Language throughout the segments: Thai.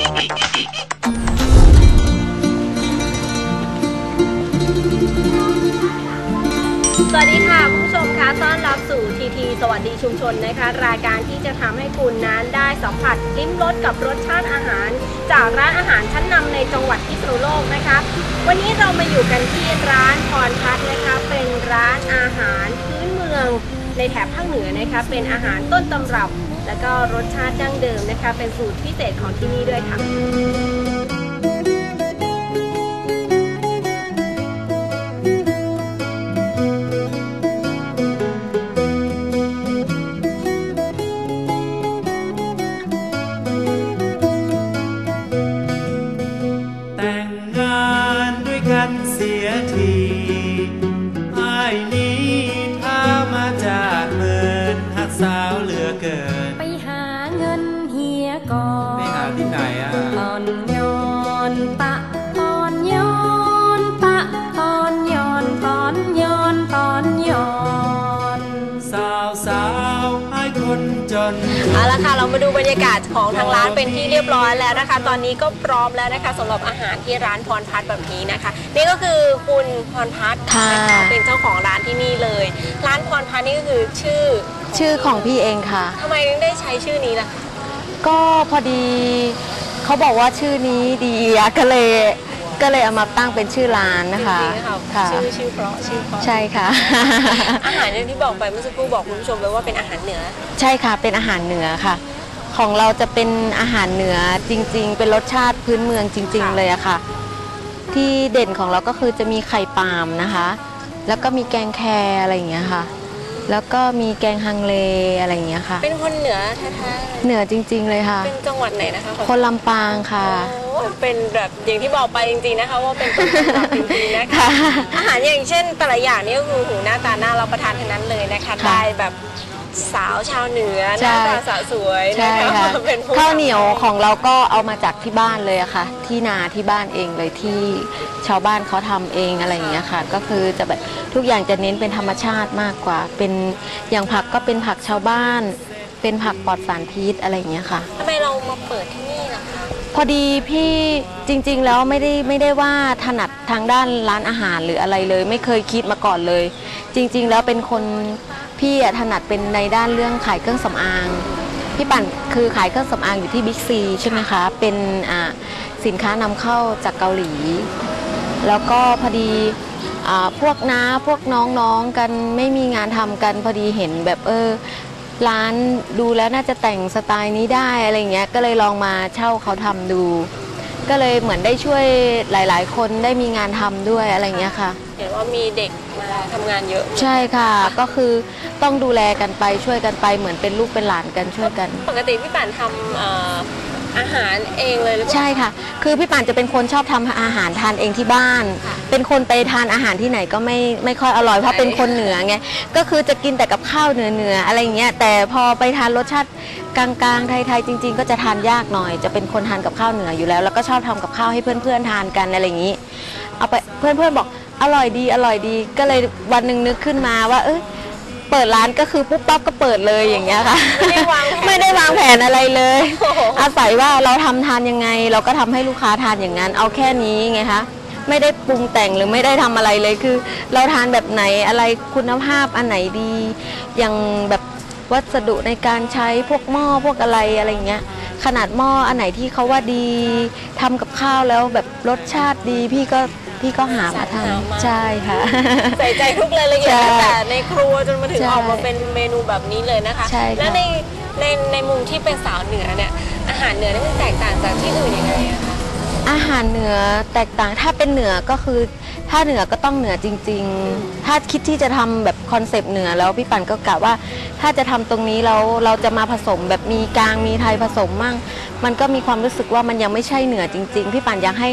สวัสดีค่ะคุณผู้ชมคะต้อนรับสู่ทีทีสวัสดีชุมชนนะคะ รายการที่จะทำให้คุณนั้นได้สัมผัสลิ้มรสกับรสชาติอาหาร จากร้านอาหารชั้นนำในจังหวัดพิษณุโลกนะคะ วันนี้เรามาอยู่กันที่ร้านพรพัฒน์นะคะ เป็นร้านอาหารพื้นเมืองในแถบภาคเหนือนะคะ เป็นอาหารต้นตำรับ และก็รสชาติดั้งเดิมนะคะ เป็นสูตรพิเศษของที่นี่ด้วยค่ะสาวเหลือเกิน ตอนย้อนสาวสาวไอ้ายคนจนเอาละค่ะเรามาดูบรรยากาศของทางร้านเป็นที่เรียบร้อยแล้วนะคะ ตอนนี้ก็พร้อมแล้วนะคะสำหรับอาหารที่ร้านพรพัฒน์แบบนี้นะคะ นี่ก็คือคุณพรพัฒน์ค่ะนะคะเป็นเจ้าของร้านที่นี่เลย ร้านพรพัฒน์นี่ก็คือชื่อชื่อของพี่เองค่ะทำไมถึงได้ใช้ชื่อนี้ล่ะคะก็พอดีเขาบอกว่าชื่อนี้ดีอะก็เลย ก็เลยเอามาตั้งเป็นชื่อร้านนะคะจริงๆค่ะค่ะ ชื่อชื่อเพราะชื่อเพราะใช่ค่ะ อาหารอย่างที่บอกไปเมื่อสักครู่บอกคุณผู้ชมไปว่าเป็นอาหารเหนือ ใช่ค่ะ เป็นอาหารเหนือค่ะ ของเราจะเป็นอาหารเหนือจริง ๆ เป็นรสชาติพื้นเมืองจริงค่ะๆเลยอะค่ะ ที่เด่นของเราก็คือจะมีไข่ปาล์มนะคะ แล้วก็มีแกงแครอะไรอย่างเงี้ยค่ะ แล้วก็มีแกงฮังเลอะไรอย่างเงี้ยค่ะ เป็นคนเหนือแท้ๆเลยเหนือจริง ๆ เลยค่ะเป็นจังหวัดไหนนะคะขอคนลำปางค่ะ โอ้ เป็นแบบอย่างที่บอกไปจริงๆนะคะว่าเป็นต้นตำรับจริงๆนะคะค่ะอาหารอย่างเช่นแต่ละอย่างนี่ก็คือหูหน้าตาน่ารับประทานทั้งนั้นเลยนะคะค่ะได้แบบสาวชาวเหนือหใช่ น้าตาสาวสวยนะใช่คะค่ะมาเป็นผู้ข้าวเหนียวของเราก็เอามาจากที่บ้านเลยอะค่ะ ที่นาที่บ้านเองเลยที่ชาวบ้านเขาทำเองอะไรอย่างเงี้ยค่ะ ก็คือจะแบบทุกอย่างจะเน้นเป็นธรรมชาติมากกว่า เป็นอย่างผักก็เป็นผักชาวบ้าน เป็นผักปลอดสารพิษอะไรอย่างเงี้ยค่ะ ทำไม พอดีพี่จริง ๆ แล้วไม่ได้ไม่ได้ว่าถนัดทางด้านร้านอาหารหรืออะไรเลย ไม่เคยคิดมาก่อนเลย จริง ๆ แล้วเป็นคนพี่อะถนัดเป็นในด้านเรื่องขายเครื่องสำอาง พี่ปั่นคือขายเครื่องสำอางอยู่ที่บิ๊กซีใช่ไหมคะ เป็นอ่าสินค้านำเข้าจากเกาหลี แล้วก็พอดีอ่าพวกน้าพวกน้องๆกันไม่มีงานทำกันพอดีเห็นแบบเออ ร้านดูแล้วน่าจะแต่งสไตล์นี้ได้อะไรเงี้ยก็เลยลองมาเช่าเขาทำดู ก็เลยเหมือนได้ช่วยหลาย ๆ คนได้มีงานทำด้วยอะไรเงี้ยค่ะ เห็นว่ามีเด็กมาทำงานเยอะใช่ค่ะ ก็คือต้องดูแลกันไปช่วยกันไปเหมือนเป็นลูกเป็นหลานกันช่วยกัน ปกติพี่ป่านทำเอ่อ อาหารเองเลยหรือเปล่า ใช่ค่ะ คือพี่ป่านจะเป็นคนชอบทำอาหารทานเองที่บ้าน ค่ะเป็นคนไปทานอาหารที่ไหนก็ไม่ไม่ค่อยอร่อยเพราะเป็นคนเหนือไง ก็คือจะกินแต่กับข้าวเหนือเหนือๆอะไรอย่างเงี้ย แต่พอไปทานรสชาติกลางๆไทยๆจริง ๆ ก็จะทานยากหน่อย จะเป็นคนทานกับข้าวเหนืออยู่แล้ว แล้วก็ชอบทำกับข้าวให้เพื่อนๆทานกันอะไรอย่างงี้ เอาไปเพื่อนๆบอกอร่อยดีอร่อยดี ก็เลยวันหนึ่งนึกขึ้นมาว่า เอ้ย เปิดร้านก็คือปุ๊บปั๊บก็เปิดเลยอย่างเงี้ยค่ะ ไม่ได้วางแผน ไม่ได้วางแผนอะไรเลยโอ้โหอาศัยว่าเราทำทานยังไง เราก็ทำให้ลูกค้าทานอย่างนั้น เอาแค่นี้ไงคะไม่ได้ปรุงแต่งหรือไม่ได้ทำอะไรเลยคือ เราทานแบบไหนอะไรคุณภาพอันไหนดี อย่างแบบวัสดุในการใช้พวกหม้อพวกอะไรอะไรอย่างเงี้ย ขนาดหม้ออันไหนที่เขาว่าดีทำกับข้าวแล้วแบบรสชาติดีพี่ก็ พี่ก็หามาทำใช่ค่ะ ใส่ใจทุกรายละเอียดใช่ตั้งแต่ในครัวจนมาถึงใช่ออกมาเป็นเมนูแบบนี้เลยนะคะ ใช่ค่ะ แล้วในในในมุมที่เป็นสาวเหนือเนี่ยอาหารเหนือนี่มันแตกต่างจากที่อื่นยังไงอะคะอาหารเหนือแตกต่างถ้าเป็นเหนือก็คือ ถ้าเหนือก็ต้องเหนือจริง ๆ ถ้าคิดที่จะทำแบบคอนเซปต์เหนือแล้วพี่ปั่นก็กะว่า ถ้าจะทำตรงนี้เราเราจะมาผสมแบบมีกลางมีไทยผสมมั่ง มันก็มีความรู้สึกว่ามันยังไม่ใช่เหนือจริง ๆ พี่ปั่นอยากให้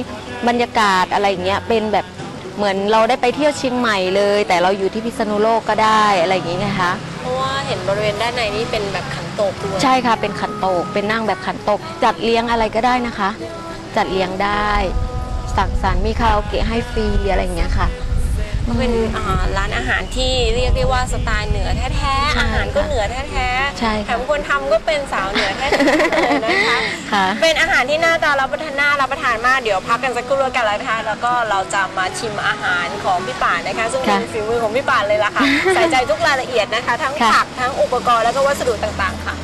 บรรยากาศอะไรอย่างเงี้ยเป็นแบบเหมือนเราได้ไปเที่ยวเชียงใหม่เลย แต่เราอยู่ที่พิษณุโลกก็ได้อะไรอย่างงี้ไงคะเพราะว่าเห็นบริเวณด้านในนี่เป็นแบบขันโตกด้วยใช่ค่ะเป็นขันโตกเป็นนั่งแบบขันโตก จัดเลี้ยงอะไรก็ได้นะคะ จัดเลี้ยงได้ สั่งสรรค์มีคาราโอเกะให้ฟรีอะไรอย่างเงี้ยค่ะ ก็เป็นอ่าร้านอาหารที่เรียกได้ว่าสไตล์เหนือแท้ๆใช่อาหารก็ค่ะเหนือแท้ๆใช่ค่ะแถมคนทำก็เป็นสาวเหนือแท้ๆเลยนะคะค่ะเป็นอาหารที่หน้าตารับประทานน่ารับประทานมากเดี๋ยวพักกันสักครู่แล้วกันแล้วนะคะแล้วก็เราจะมาชิมอาหารของพี่ป่านนะคะ ซึ่งเป็นค่ะฝีมือของพี่ป่านเลยล่ะค่ะใส่ใจทุกรายละเอียดนะคะ ทั้งค่ะผักทั้งอุปกรณ์แล้วก็วัสดุต่างๆค่ะ